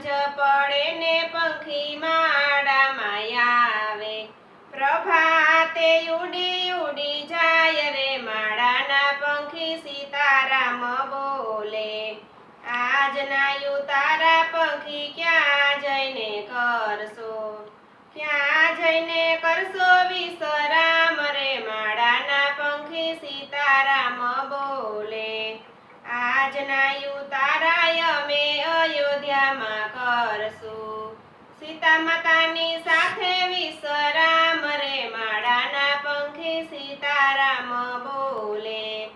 સાંજ પડે ને પંખી માળામાં આવે. પ્રભાતે ઉડી ઉડી જાય રે માળાના પંખી સીતારામ બોલે. આજના યુતારા પંખી ક્યાં જઈને કરશો? ક્યાં જઈને કરશો વિશ્રામ સીતા માતાની સાથે વિશ્વરામ રે, માળાના પંખી સીતારામ બોલે.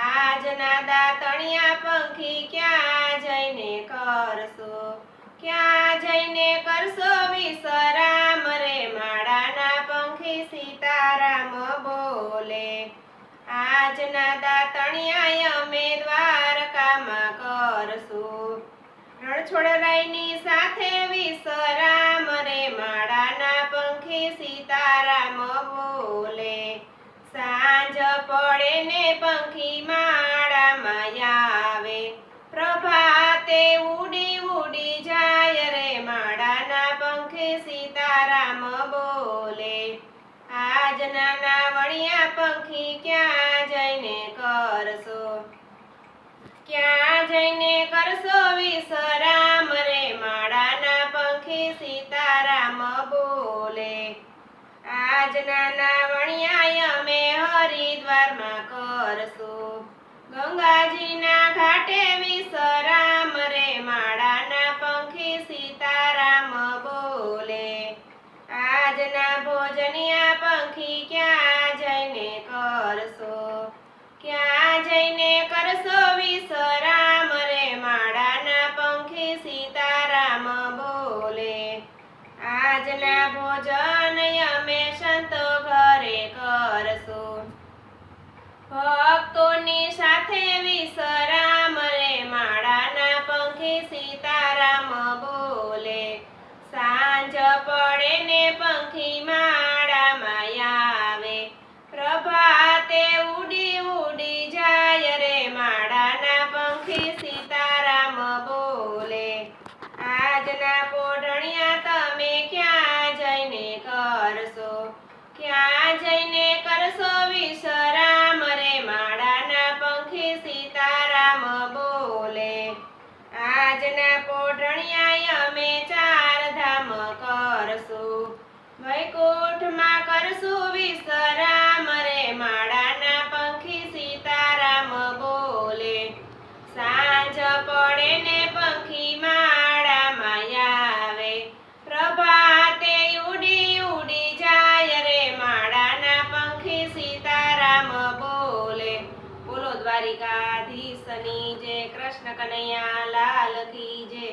આજના દાતણિયા પંખી ક્યાં જઈને કરશો? ક્યાં જઈને કરશો? વિશ્વરામ રે, માળાના પંખી સીતારામ બોલે. આજના દાતણિયા અમે રણછોડરાયની સાથે વિસરામ રે માળાના પંખી સીતારામ બોલે. સાંજ પડે ને પંખી માળામાં આવે. પ્રભાતે ઉડી ઉડી જાય રે માળાના પંખી સીતારામ બોલે. આજ નાના વણિયા પંખી ક્યાં જઈને કરશો? ક્યાં આજના નાવણિયા અમે હરિદ્વારમાં કરશું ગંગાજીના ઘાટે વિસરામ રે, માળાના પંખી સીતારામ બોલે. આજના ભોજનિયા પંખી ક્યાં સીતારામ બોલે, સાંજ પડે ને પંખી માળામાં આવે. પ્રભાતે ઉડી ઉડી જાય રે માળાના પંખી સીતારામ બોલે, આજના પોઢણિયા તમે ક્યાં જઈને કરશો? ક્યાં જઈને કરશો વિશ્રામ આજના પોઢણિયા અમે ચાર ધામ કરશું. વૈકુંઠમાં દ્વારિકાધીશની જય કૃષ્ણ કનૈયા લાલ કી જય